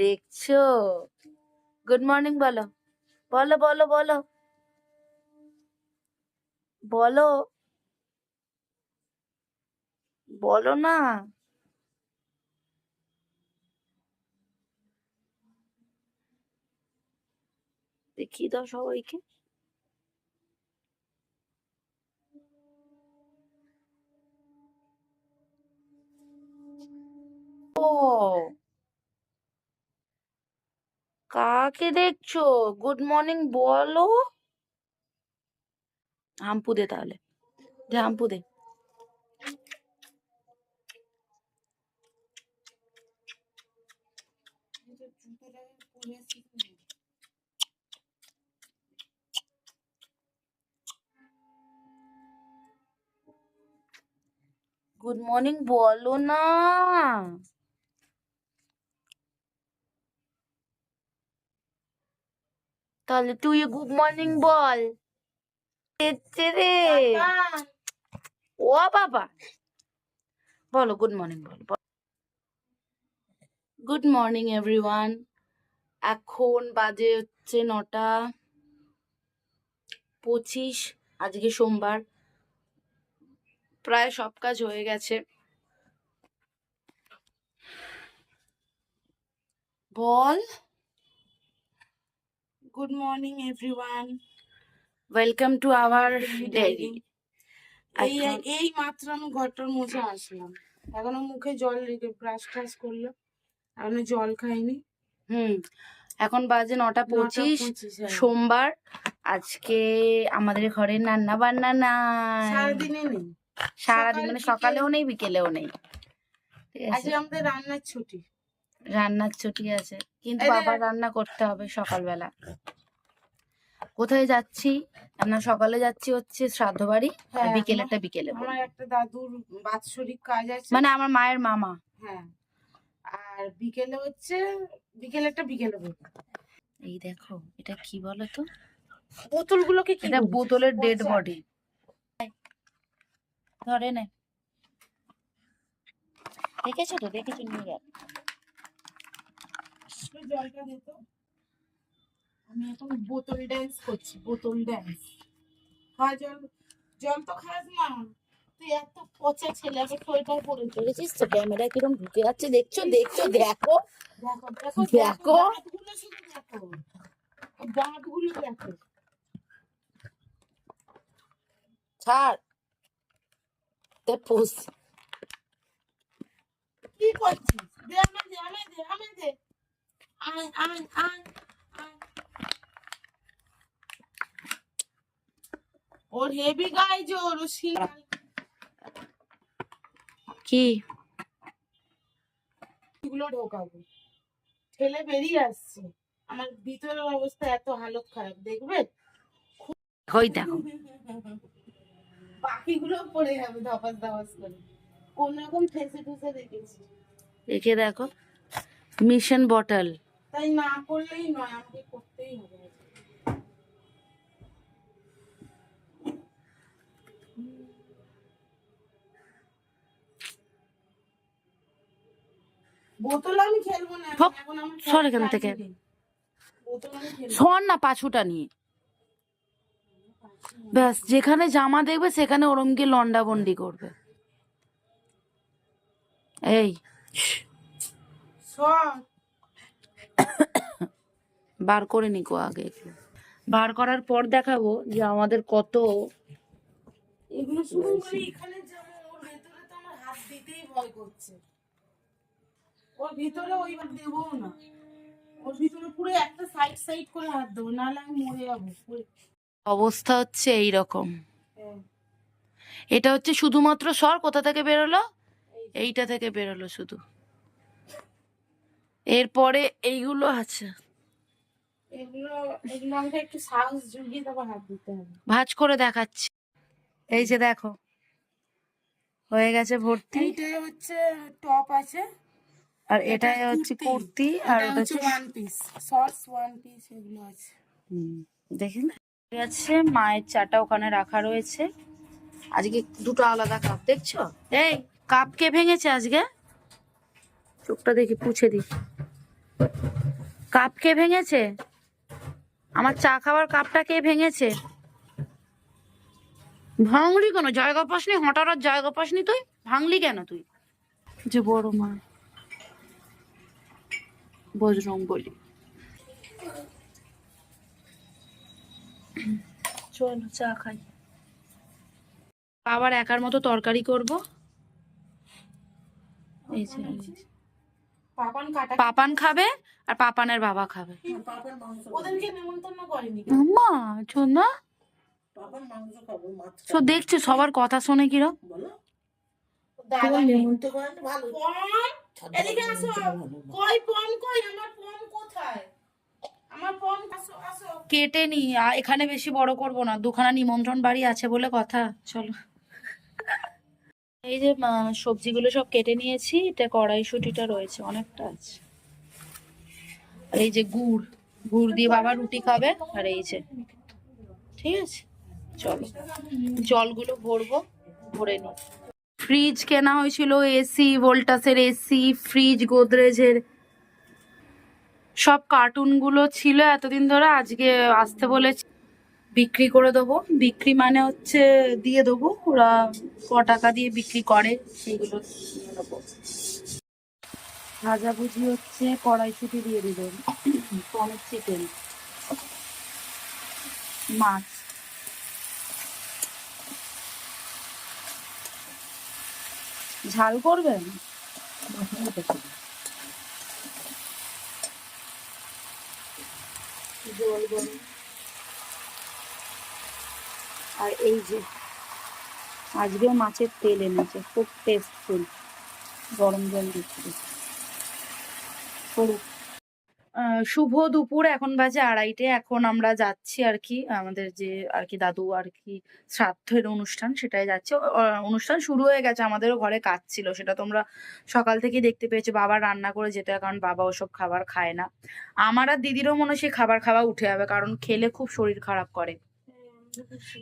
দেখছ? Good morning বলো। বলো বলো বলো। বলো। বলো না। দেখিয়ে দাও সবাইকে। ও। কাকে দেখছ? গুড মর্নিং বলো। হাম্পু দে তাহলে। দে হাম্পু দে। গুড মর্নিং বলো না। তাহলে তুই গুড মর্নিং বল। রে। ও বাবা। বলো গুড মর্নিং বল গুড মর্নিং এভরিওয়ান এখন বাজে হচ্ছে নটা পঁচিশ, আজকে সোমবার। প্রায় সব কাজ হয়ে গেছে। বল। Good morning everyone welcome to our diary এই এই মাত্র আমি ঘরটার মুছে আসলাম। এখনও মুখে জল রেখে ব্রাশ টাশ করলাম এখনও জল খাইনি। হুম এখন বাজে নটা পঁচিশ। হ্যাঁ। সোমবার। আজকে আমাদের ঘরে রান্না বান্না নাই। সারাদিনে নেই। সারাদিন মানে সকালেও নেই বিকেলেও নেই। আজকে আমাদের রান্নার ছুটি। রান্নার ছুটি আছে। কিন্তু বাবা রান্না করতে হবে সকালবেলা। কোথায় যাচ্ছি? আমরা সকালে যাচ্ছি হচ্ছে শ্রাদ্ধ বাড়ি আর হ্যাঁ, বিকেলেরটা বিকেলে আমার। একটা দাদুর বাৎসরিক কাজ আছে। মানে আমার মায়ের মামা। হ্যাঁ আর বিকেলে হচ্ছে বিকেলেরটা বিকেলে করব এই দেখো এটা কি বলো তো বোতলগুলোকে কি এটা বোতলের ডেড? বডি ধরে নে। দেখেছ তো? দেখেছ নিয়ে গেল একটু জলটা দে আমি এখন বোতল ড্যান্স করছি বোতল ড্যান্স খা জল জল তো খাস না। তুই এত পচা ছেলে আগে সোয়েটার পরেছিস দেখেছিস তো ক্যামেরা কিরম ঢুকে যাচ্ছে দেখছ দেখছ দেখো। দেখো দেখো দেখো। দাঁতগুলো শুধু দেখো। দাঁতগুলো দেখো। ছাড়। তে পোস কি করছিস? দে আমায় দে আমায় দে আমায় দে। আয় আয় আয়। ওর হেভি গায়ে জোর ও শিল কি? গুলো ঢোকাবো। ঠেলে বেরিয়ে আসছে। আমার ভিতরের অবস্থা এত হালত খারাপ দেখবে? ওই দেখো। পাখিগুলো পড়ে যাবে ধপাস ধপাস করে। কোন রকম ঠেসে ঠেসে রেখেছি একে দেখো। Mission bottle. তাই না করলেই নয় আমাকে করতেই হবে। বোতল আমি খেলব না এখন আমার সর এখান থেকে। নেই। বোতল আমি খেলব। সর না পাছুটা নিয়ে। ব্যাস যেখানে জামা দেখবে সেখানে ওরম গিয়ে লন্ডা বন্ডি করবে। এই সর। বার করে নিকো আগে বার করার পর দেখাবো যে আমাদের কত এগুলো শুধু এখানে যেমন ওর ভেতরে তো আমার হাত দিতেই ভয় করছে। ওর ভিতরে ওইবার দেবো না। ওর ভিতরে পুরো একটা সাইড সাইড করে হাত দেবো নাহলে আমি মরে যাব অবস্থা হচ্ছে এই রকম হ্যাঁ, এটা হচ্ছে শুধুমাত্র সর কোথা থেকে বেরোলো? এইটা থেকে বেরোলো শুধু। এরপরে এইগুলো আছে। এগুলো এগুলো আমাকে একটু সাহস জুগিয়ে তারপর হাত দিতে হবে। ভাঁজ করে দেখাচ্ছি। এই যে দেখো হয়ে গেছে ভর্তি। হচ্ছে টপ আছে। আর এটাই হচ্ছে কুর্তি। আর ওটা হচ্ছে one piece shorts one piece এগুলো আছে। হুম, দেখেন আছে মায়ের চাটা ওখানে রাখা রয়েছে। আজকে দুটো আলাদা কাপ দেখছ? এই কাপ কে ভেঙেছে আজকে? চোখটা দেখি পুছে দি কাপ কে ভেঙেছে? আমার চা খাওয়ার কাপটা কে ভেঙেছে? ভাঙলি কেন? জায়গা পাসনি? হঠাৎ আর জায়গা পাসনি তুই? ভাঙলি কেন তুই? যে বড় মা। বজরং বলি। চলো চা খাই। আবার একার মতো তরকারি করব? এই যে, এই যে। পাপান কাটা পাপান খাবে আর পাপানের বাবা খাবে। ওদেরকে করেনি না পাপার মাংস খাব মাছ সো দেখছ সবার কথা শুনে কিরম? বলো। দাদা তোমার করেন? ভালো। এদিকে আসো। কই পম কই? আমার পম কোথায়? আমার পম আসো আসো। কেটে নি এখানে বেশি বড় করব না। দুখানা নিমন্ত্রণ বাড়ি আছে বলে কথা। চলো। এই যে সবজিগুলো সব কেটে নিয়েছি, এটা কড়াইশুটিটা রয়েছে, অনেকটা আছে। আর এই যে গুড় গুড় দিয়ে বাবা রুটি খাবে, আর এই যে, ঠিক আছে? চলো, জলগুলো ভরবো, ভরে নি ফ্রিজ কেনা হয়েছিল এসি ভোল্টাসের এসি ফ্রিজ গোদরেজের। সব কার্টুনগুলো ছিল এতদিন ধরে, আজকে আসতে বলেছি। বিক্রি করে দেবো। বিক্রি মানে হচ্ছে দিয়ে দেবো। ওরা ক টাকা দিয়ে বিক্রি করে সেইগুলো ভাজাভুজি হচ্ছে কড়াইশুটি দিয়ে দিবেন পনির চিকেন। মাছ। ঝাল করবেন? জল গরম। আর এই যে, আজকেও মাছের তেল এনেছে, খুব টেস্টফুল গরম জল দিচ্ছি। শুভ দুপুর, এখন বাজে আড়াইটে, এখন আমরা যাচ্ছি আর কি, আমাদের যে আর কি দাদু আর কি শ্রাদ্ধের অনুষ্ঠান, সেটাই যাচ্ছে। অনুষ্ঠান শুরু হয়ে গেছে, আমাদেরও ঘরে কাজ ছিল, সেটা তোমরা সকাল থেকে দেখতে পেয়েছ, বাবা রান্না করে যেতে, কারণ বাবা ওসব খাবার খায় না। আমার আর দিদিরও মনে সেই খাবার খাওয়া উঠে যাবে, কারণ খেলে খুব শরীর খারাপ করে।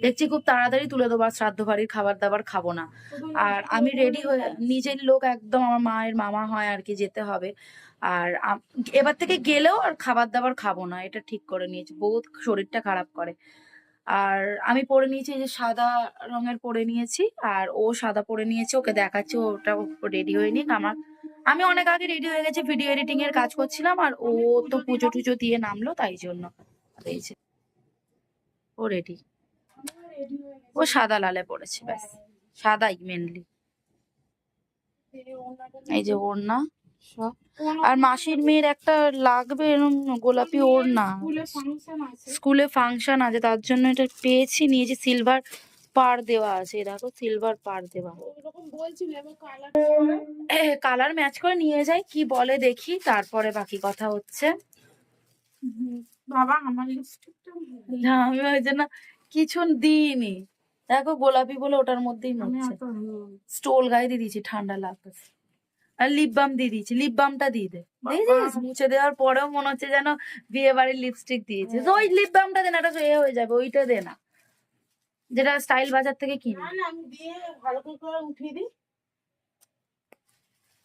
দেখছি খুব তাড়াতাড়ি তুলে দেবো আর শ্রাদ্ধ বাড়ির খাবার দাবার খাব না। আর আমি রেডি হয়ে নিজের লোক একদম আমার মায়ের মামা হয় আর কি যেতে হবে। আর এবার থেকে গেলেও আর খাবার দাবার খাব না, এটা ঠিক করে নিয়েছি। বহুত শরীরটা খারাপ করে। আর আমি পরে নিয়েছি যে সাদা রঙের পরে নিয়েছি, আর ও সাদা পরে নিয়েছে, ওকে দেখাচ্ছে ওটা রেডি হয়ে নিক আমার। আমি অনেক আগে রেডি হয়ে গেছি ভিডিও এডিটিং এর কাজ করছিলাম, আর ও তো পুজো টুজো দিয়ে নামলো, তাই জন্য। ও রেডি ও সাদা লালে পড়েছে ব্যাস। সাদাই মেনলি এই যে ওড়না সব। আর মাসির মেয়ের একটা লাগবে এরকম গোলাপি ওড়না। স্কুলে ফাংশন আছে তার জন্য এটা পেয়েছি নিয়েছি সিলভার পার দেওয়া আছে দেখো সিলভার পার দেওয়া। কালার কালার ম্যাচ করে নিয়ে যাই কি বলে দেখি তারপরে বাকি কথা হচ্ছে। বাবা আমার লিপস্টিকটা আমি ওই জন্য কিছু দিইনি। দেখো গোলাপি বলে ওটার মধ্যেই মরছে স্টোল গায়ে দিয়ে দিয়েছি ঠান্ডা লাগতেছে। আর লিপ বাম দিয়ে দিয়েছি লিপ বামটা দিয়ে দে। দেখেছিস মুছে দেওয়ার পরেও মনে হচ্ছে যেন বিয়ে বাড়ির লিপস্টিক দিয়েছিস ওই লিপ বামটা দে না এটা এ হয়ে যাবে ওইটা দে না। যেটা স্টাইল বাজার থেকে কিনে।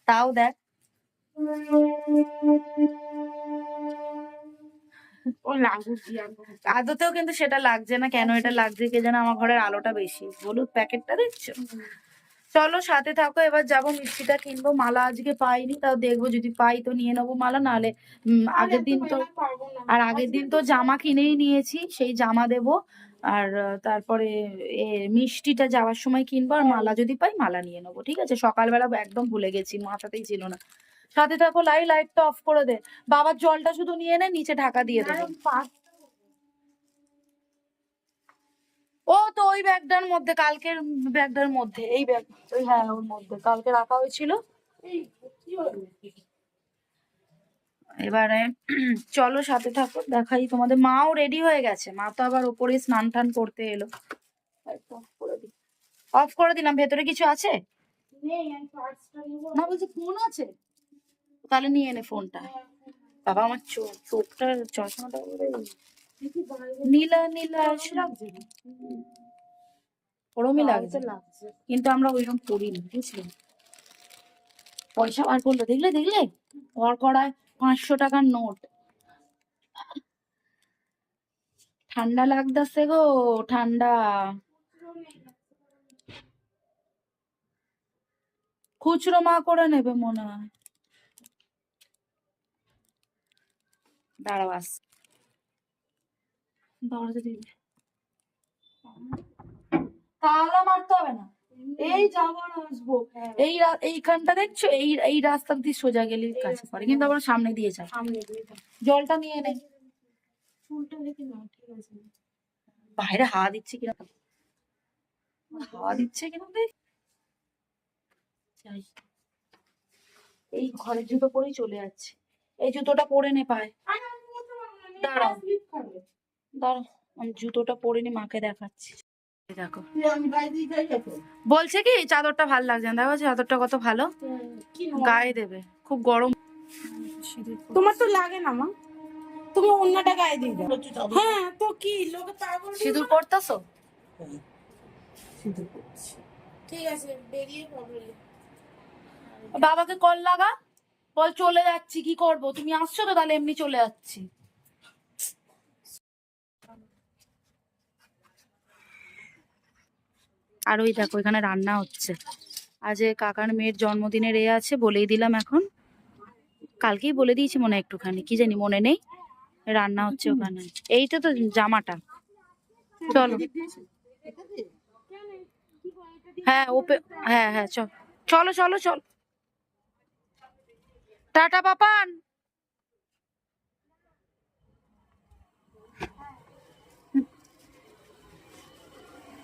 তাও দেখ। ও লাগুক আদতেও কিন্তু সেটা লাগছে না কেন এটা লাগছে কে যেন আমার ঘরের আলোটা বেশি। হলুদ প্যাকেটটা দেখছ? চলো সাথে থাকো এবার যাব মিষ্টিটা কিনবো। মালা আজকে পাইনি তাও দেখব যদি পাই তো নিয়ে নেব মালা নাহলে আগের দিন তো আর আগের দিন তো জামা কিনেই নিয়েছি সেই জামা দেব। আর তারপরে এ মিষ্টিটা যাওয়ার সময় কিনবো আর মালা যদি পাই মালা নিয়ে নেব ঠিক আছে? সকালবেলা একদম ভুলে গেছি মাথাতেই ছিল না। সাথে থাকো লাই লাইটটা অফ করে দে। বাবার জলটা শুধু নিয়ে নে নিচে ঢাকা দিয়ে দেবো ও তো ওই ব্যাগটার মধ্যে কালকের ব্যাগটার মধ্যে এই ব্যাগ ওই হ্যাঁ ওর মধ্যে। কালকে রাখা হয়েছিল। এবারে চলো সাথে থাকো দেখাই তোমাদের। মাও রেডি হয়ে গেছে। মা তো আবার ওপরে স্নান টান করতে এলো। অফ করে দিলাম ভেতরে কিছু আছে? না বলছি ফোন আছে? তাহলে নিয়ে নে ফোনটা। বাবা আমার চোখ চোখটা চশমাটা নীলা নীলা ওরমই লাগছে। কিন্তু আমরা ওইরকম করিনি বুঝলি? পয়সা বার করল দেখলে দেখলে? ঘর করায় পাঁচশো টাকার নোট। ঠান্ডা লাগতেছে গো ঠান্ডা। খুচরো মা করে নেবে মনে হয়। দাঁড়াও আস। দরজা দিয়ে তালা মারতে হবে না। এই যাব আসব। এই এইখানটা দেখছ? এই এই রাস্তা দিয়ে সোজা গেলে কাছে পড়ে। কিন্তু আবার সামনে দিয়ে যায় জলটা নিয়ে নে। চুলটা দেখে না ঠিক আছে। বাইরে হাওয়া দিচ্ছে কিনা হাওয়া দিচ্ছে কিনা দেখ। যাই। এই ঘরের জুতো পরেই চলে যাচ্ছে। এই জুতোটা পরে নে পায়। দাঁড়াও। slip খাবে। দাঁড়া আমি জুতোটা পরে নি মাকে দেখাচ্ছি। দেখো। বলছে কি চাদরটা ভালো লাগছে না। দেখো চাদরটা কত ভালো। গায়ে দেবে। খুব গরম। তোমার তো লাগে না মা। তুমি অন্যটা গায়ে চাদর। হ্যাঁ তো কি লোকে পাগল সিঁদুর পরতাছো? ঠিক আছে বেরিয়ে বাবাকে কল লাগা। বল চলে যাচ্ছি কি করব? তুমি আসছো তো তাহলে এমনি চলে যাচ্ছি। আর ওই দেখো, এখানে রান্না হচ্ছে। আজ কাকার মেয়ের জন্মদিনের এ আছে, বলেই দিলাম এখন। কালকেই বলে দিয়েছি মনে একটুখানি, কি জানি মনে নেই। রান্না হচ্ছে ওখানে। এইটা তো জামাটা। চলো। হ্যাঁ ওপে হ্যাঁ হ্যাঁ চলো চলো, চল। টাটা, পাপান!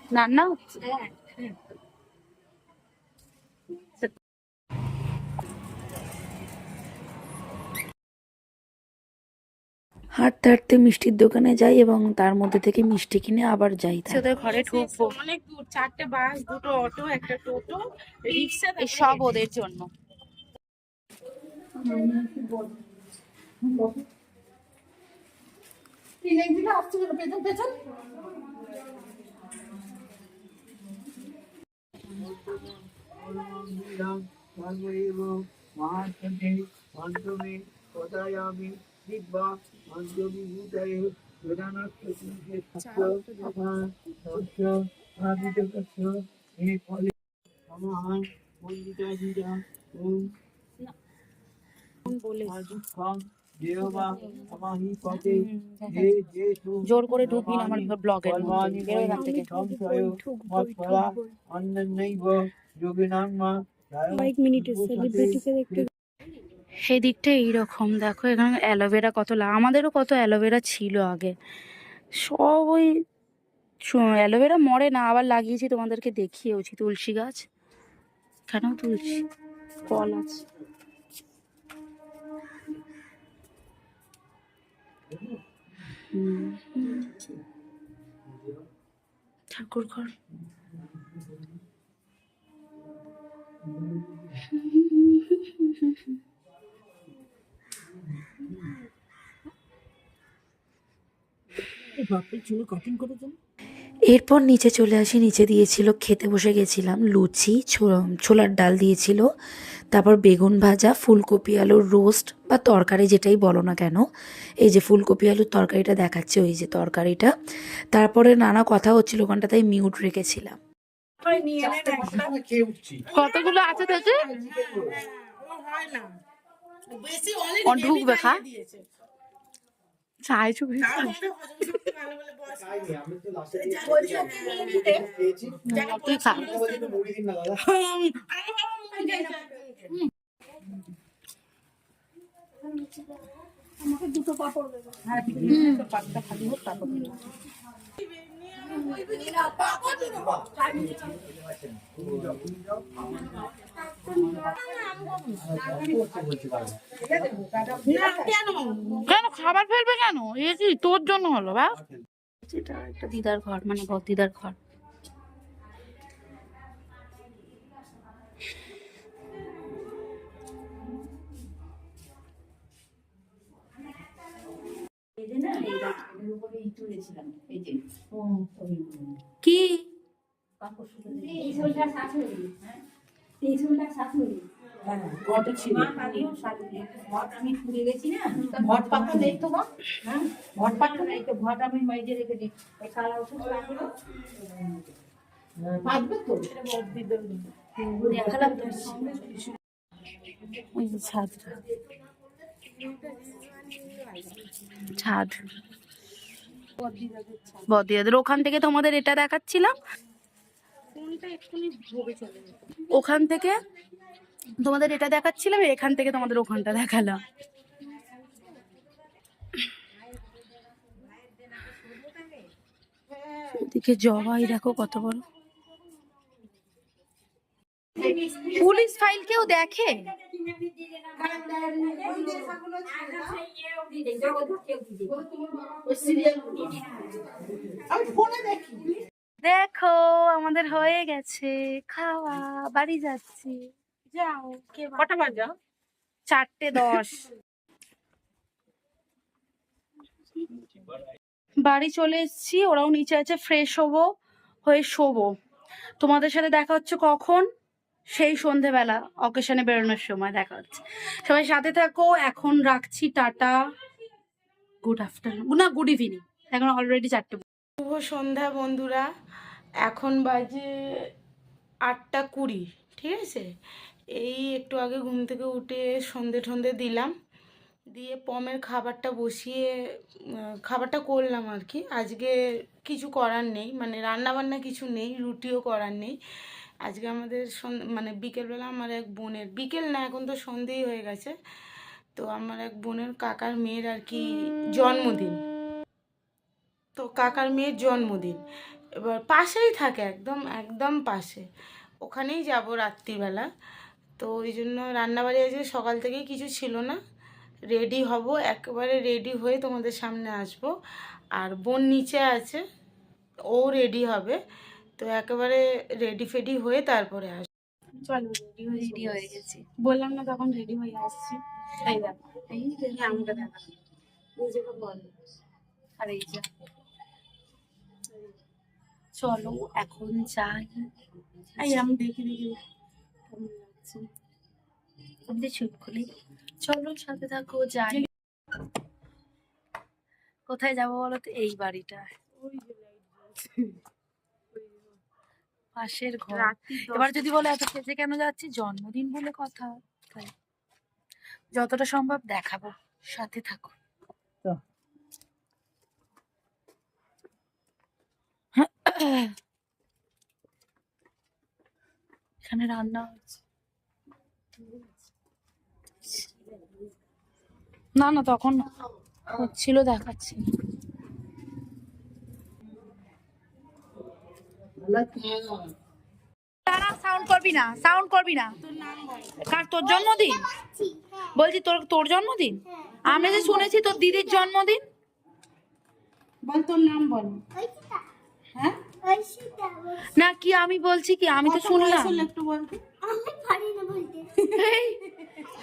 রান্না হচ্ছে হাঁটতে হাঁটতে মিষ্টির দোকানে যাই এবং তার মধ্যে থেকে মিষ্টি কিনে আবার যাই ওদের ঘরে ঢুকবো। অনেক দূর চারটে বাস দুটো অটো একটা টোটো রিক্সা এই সব ওদের জন্য। আসছে? পেছন পেছন? দুঃখম দেবা সমাহি পদে হে যে জোর করে ঢুকবি না আমার ব্লগের মধ্যে বেরো এখান থেকে সংশয় মৎফলা অন্যনৈব যোগিনাং মা কয়েক মিনিটের সেলিব্রিটিকে দেখতে সেই দিকটা এইরকম দেখো এখানে অ্যালোভেরা কত লা আমাদেরও কত অ্যালোভেরা ছিল আগে। সব ওই অ্যালোভেরা মরে না আবার লাগিয়েছি তোমাদেরকে দেখিয়েওছি। তুলসী গাছ এখানেও তুলসী ফল আছে। ঠাকুর ঘর এরপর নিচে চলে আসি, নিচে দিয়েছিল, খেতে বসে গেছিলাম, লুচি ছোলার ডাল দিয়েছিল, তারপর বেগুন ভাজা, ফুলকপি আলুর রোস্ট বা তরকারি যেটাই বলো না কেন, এই যে ফুলকপি আলুর তরকারিটা দেখাচ্ছে, ওই যে তরকারিটা। তারপরে নানা কথা হচ্ছিল ওখানটা তাই মিউট রেখেছিলাম। নিয়ে নেন একটা। কতগুলো আছে দেখে ও হয় না। বেশি অনেক ও ঢুকবে খা? দিয়েছে। চাই চুপ তাও এটা হজম করতে ভালো বলে বয়স খাইনি, আমি তো last এ বলছি, খেয়েছি। তুই খা। আমি বলছি একটু মুড়ি দিন না দাদা। না কেন কেন? খাবার ফেলবে কেন? এ কি তোর জন্য হলো বা একটা দিদার ঘর মানে দিদার ঘর। ঘট আমি ফুলে গেছি না ঘট পাতা নেই তোমার হ্যাঁ? ঘট পাত্র নেই তো ঘট আমি কালা ওষুধ পাতবে তো। দেখালাম ওই ছাদটা। ছাদ বদিয়াদের। ওখান থেকে তোমাদের এটা দেখাচ্ছিলাম। ওখান থেকে তোমাদের এটা দেখাচ্ছিলাম, এখান থেকে তোমাদের ওখানটা দেখালাম। এদিকে জবাই দেখো কত বড়। পুলিশ ফাইল কেউ দেখে? দেখো। আমাদের হয়ে গেছে। খাওয়া বাড়ি যাচ্ছি। যাও কে কটা বাজা? চারটে দশ। বাড়ি চলে এসেছি ওরাও নিচে আছে ফ্রেশ হব হয়ে শোবো। তোমাদের সাথে দেখা হচ্ছে কখন? সেই সন্ধেবেলা অকেশনে বেরোনোর সময় দেখা হচ্ছে। সবাই সাথে থাকো, এখন রাখছি টাটা। গুড আফটারনুন না গুড ইভিনিং এখন অলরেডি চারটে শুভ সন্ধ্যা বন্ধুরা, এখন বাজে আটটা কুড়ি, ঠিক আছে? এই একটু আগে ঘুম থেকে উঠে সন্ধে ঠন্ধে দিলাম, দিয়ে পমের খাবারটা বসিয়ে খাবারটা করলাম আর কি। আজকে কিছু করার নেই মানে রান্না বান্না কিছু নেই, রুটিও করার নেই। আজকে আমাদের মানে বিকেলবেলা আমার এক বোনের, বিকেল না, এখন তো সন্ধেই হয়ে গেছে। তো আমার এক বোনের কাকার মেয়ের আর কি জন্মদিন। তো কাকার মেয়ের জন্মদিন। এবার পাশেই থাকে একদম একদম পাশে। ওখানেই যাব রাত্রিবেলা। তো ওই জন্য রান্নাবাড়ি আজকে সকাল থেকেই কিছু ছিল না। রেডি হব, একেবারে রেডি হয়ে তোমাদের সামনে আসব। আর বোন নিচে আছে, ও রেডি হবে। তো একেবারে রেডি ফেডি হয়ে তারপরে আসব চলো রেডি হয়ে গেছি। বললাম না তখন রেডি হয়ে আসছি। এই দেখো এই দেখো দেখা নিজেকে বল। আর এই যে চলো এখন যাই। এই আমি দেখি দেখি কেমন লাগছে? আমি তো চুপ খুলি চলো সাথে থাকো যাই। কোথায় যাব বলো তো? এই বাড়িটা ওই যে লাইট জ্বলছে পাশের ঘর। এবার যদি বলে এত সেজে কেন যাচ্ছি? জন্মদিন বলে কথা। তাই। যতটা সম্ভব দেখাবো। সাথে থাকো। এখানে রান্না হচ্ছে। না না তখন হচ্ছিল দেখাচ্ছি। না। দাঁড়া সাউন্ড করবি না সাউন্ড করবি না। কার তোর জন্মদিন? বলছি তোর তোর জন্মদিন? আমি যে শুনেছি তোর দিদির জন্মদিন। বল তোর নাম বল। হ্যাঁ? না কি আমি বলছি কি? আমি তো শুনলাম। একটু বলতে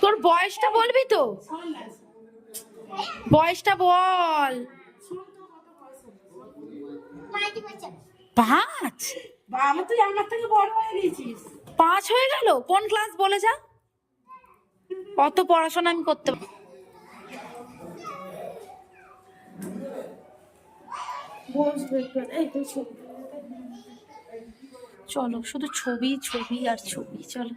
তোর বয়সটা বলবি তো? বয়সটা বল। পাঁচ? বা আমার তুই আমার থেকে বড় হয়ে গেছিস। পাঁচ হয়ে গেল? কোন ক্লাস? বলে যা। অত পড়াশোনা আমি করতে চলো শুধু ছবি ছবি আর ছবি। চলো।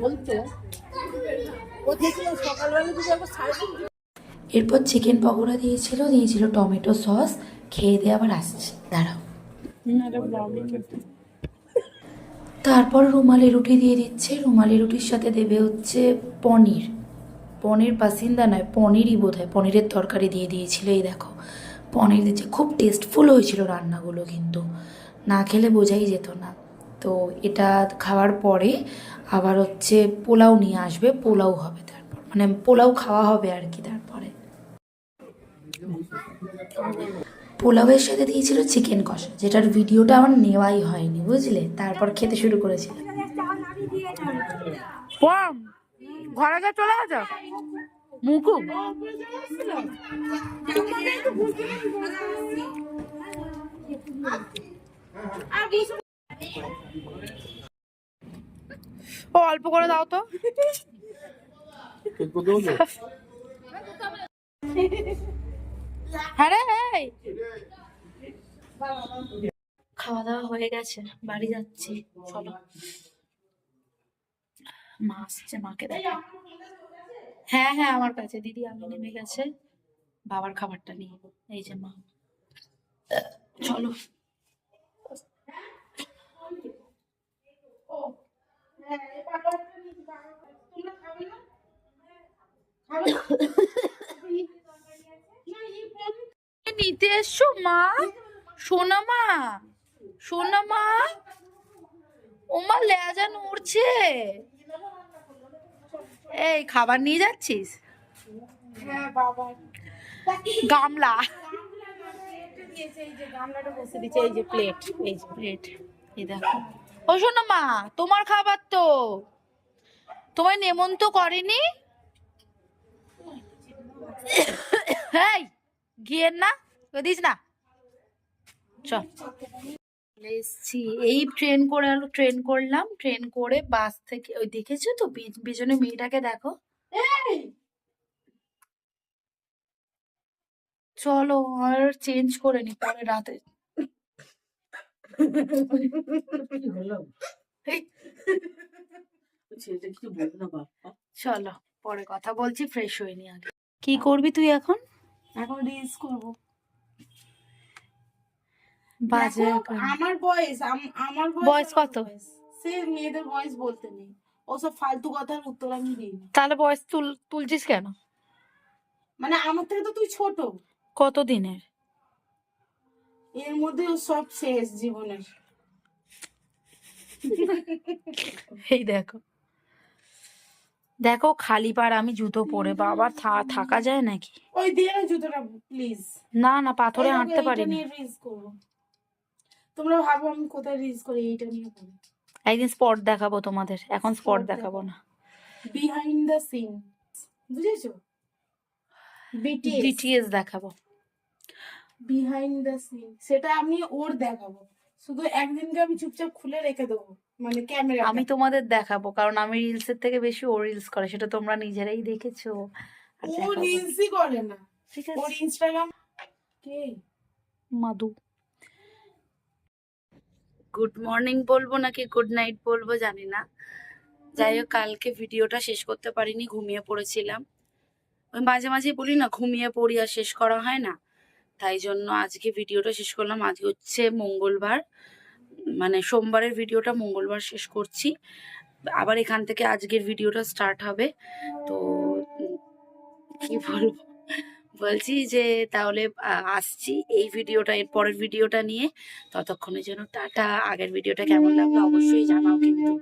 বলতো এরপর চিকেন পকোড়া দিয়েছিল দিয়েছিল টমেটো সস খেয়ে দিয়ে আবার আসছে। দাঁড়াও। তারপর রুমালি রুটি দিয়ে দিচ্ছে। রুমালি রুটির সাথে দেবে হচ্ছে পনির। পনির পাসিন্দা নয় পনিরই বোধ হয় পনিরের তরকারি দিয়ে দিয়েছিল এই দেখো। পনির দিচ্ছে। খুব টেস্টফুল হয়েছিল রান্নাগুলো কিন্তু। না খেলে বোঝাই যেত না। তো এটা খাওয়ার পরে আবার হচ্ছে পোলাও নিয়ে আসবে, পোলাও হবে তারপর। মানে পোলাও খাওয়া হবে আর কি তারপরে। পোলাওয়ের সাথে দিয়েছিল চিকেন কষা, যেটার ভিডিওটা আমার নেওয়াই হয়নি, বুঝলে? তারপর খেতে শুরু করেছিলাম। ও অল্প করে দাও তো। হ্যাঁ খাওয়া দাওয়া হয়ে গেছে বাড়ি যাচ্ছি চলো। মা আসছে মাকে দেখা। হ্যাঁ হ্যাঁ আমার কাছে। দিদি আমি নেমে গেছে। বাবার খাবারটা নিয়ে এই যে মা। চলো। নিতে এসছো মা। সোনা মা সোনা মা। ওমা লেজা নড়ছে। এই, খাবার নিয়ে যাচ্ছিস? গামলা। গামলাটা বসে দিয়েছে এই যে প্লেট এই যে প্লেট এই দেখো। ও শোনো মা তোমার খাবার তো। তোমায় নেমন্ত করেনি? এই গিয়ে না দিস না। চল এসছি। এই ট্রেন করে ট্রেন করলাম। ট্রেন করে বাস থেকে ওই দেখেছ তো? পিছনে মেয়েটাকে দেখো। চলো আর চেঞ্জ করে নি পরে রাতে ছেলেটা কিছু বলব না বাবা চলো পরে কথা বলছি ফ্রেশ হয়ে নি আগে। কি করবি তুই এখন? এখন রিলস করব। বাজে আমার বয়স আম- আমার বয়স কত? সে মেয়েদের বয়স বলতে নেই। ওসব ফালতু কথার উত্তর আমি দিই তাহলে বয়স তুল তুলছিস কেন? মানে আমার থেকে তো তুই ছোট। কত দিনের এর মধ্যে ওর সব শেষ জীবনের। এই দেখো। দেখো খালি পার আমি জুতো পরে। বাবা থাকা যায় নাকি? ওই দিয়ে না জুতোটা প্লিজ না না পাথরে হাঁটতে পারি না তোমরা ভাবো আমি কোথায় রিলস করি এইটা নিয়ে একদিন স্পট দেখাবো তোমাদের। এখন স্পট দেখাবো না। বিহাইন্ড দ্য সিন বুঝেছ? বিটিএস বিটিএস দেখাবো। বিহাইন্ড দ্য সিন সেটা আমি ওর দেখাবো। শুধু একদিনকে আমি চুপচাপ খুলে রেখে দেবো মানে ক্যামেরা আমি তোমাদের দেখাবো কারণ আমি রিলস এর থেকে বেশি ও রিলস করে সেটা তোমরা নিজেরাই দেখেছ। ও রিলসই করে না। ঠিক ওর ইনস্টাগ্রাম কে? মাদু। গুড মর্নিং বলব নাকি গুড নাইট বলব জানি না। যাই হোক কালকে ভিডিওটা শেষ করতে পারিনি ঘুমিয়ে পড়েছিলাম। ওই মাঝে মাঝে বলি না ঘুমিয়ে পড়ি আর শেষ করা হয় না। তাই জন্য আজকে ভিডিওটা শেষ করলাম। আজকে হচ্ছে মঙ্গলবার। মানে সোমবারের ভিডিওটা মঙ্গলবার শেষ করছি। আবার এখান থেকে আজকের ভিডিওটা স্টার্ট হবে। তো কি বলব? বলছি যে তাহলে আসছি এই ভিডিওটা, এর পরের ভিডিওটা নিয়ে। ততক্ষণের জন্য টাটা। আগের ভিডিওটা কেমন লাগল অবশ্যই জানাও কিন্তু।